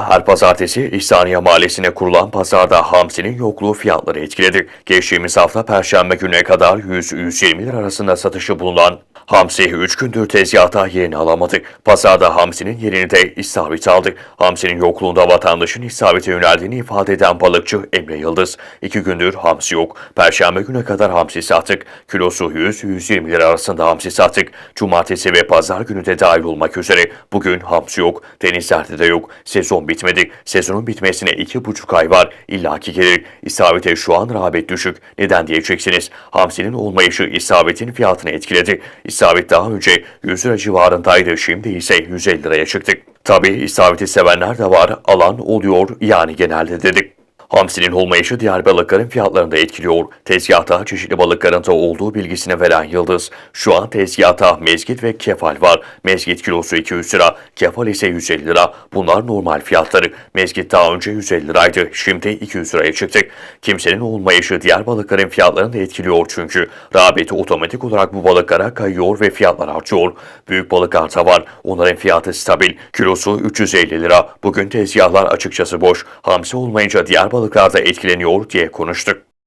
Her pazartesi İhsaniye Mahallesi'ne kurulan pazarda hamsinin yokluğu fiyatları etkiledi. Geçtiğimiz hafta Perşembe gününe kadar 100-120 lira arasında satışı bulunan hamsi 3 gündür tezgahta yerini alamadı. Pazarda hamsinin yerini de isabet aldı. Hamsinin yokluğunda vatandaşın isabete yöneldiğini ifade eden balıkçı Emre Yıldız. 2 gündür hamsi yok. Perşembe güne kadar hamsi sattık. Kilosu 100-120 lira arasında hamsi sattık. Cumartesi ve pazar günü de dahil olmak üzere bugün hamsi yok. Denizlerde de yok. Sezon bitmedi. Sezonun bitmesine iki buçuk ay var. İlla ki gelir. İsabete şu an rağbet düşük. Neden diyeceksiniz. Hamsinin olmayışı isabetin fiyatını etkiledi. İsabet daha önce 100 lira civarındaydı. Şimdi ise 150 liraya çıktık. Tabii isabeti sevenler de var. Alan oluyor yani genelde dedik. Hamsinin olmayışı diğer balıkların fiyatlarını da etkiliyor. Tezgahta çeşitli balıkların da olduğu bilgisini veren Yıldız, şu an tezgahta mezgit ve kefal var. Mezgit kilosu 200 lira, kefal ise 150 lira. Bunlar normal fiyatları. Mezgit daha önce 150 liraydı, şimdi 200 liraya çıktık. Kimsenin olmayışı diğer balıkların fiyatlarını da etkiliyor çünkü. Rağbeti otomatik olarak bu balıklara kayıyor ve fiyatlar artıyor. Büyük balıklar da var. Onların fiyatı stabil. Kilosu 350 lira. Bugün tezgahlar açıkçası boş. Hamsi olmayınca diğer balıklar da etkileniyor diye konuştuk.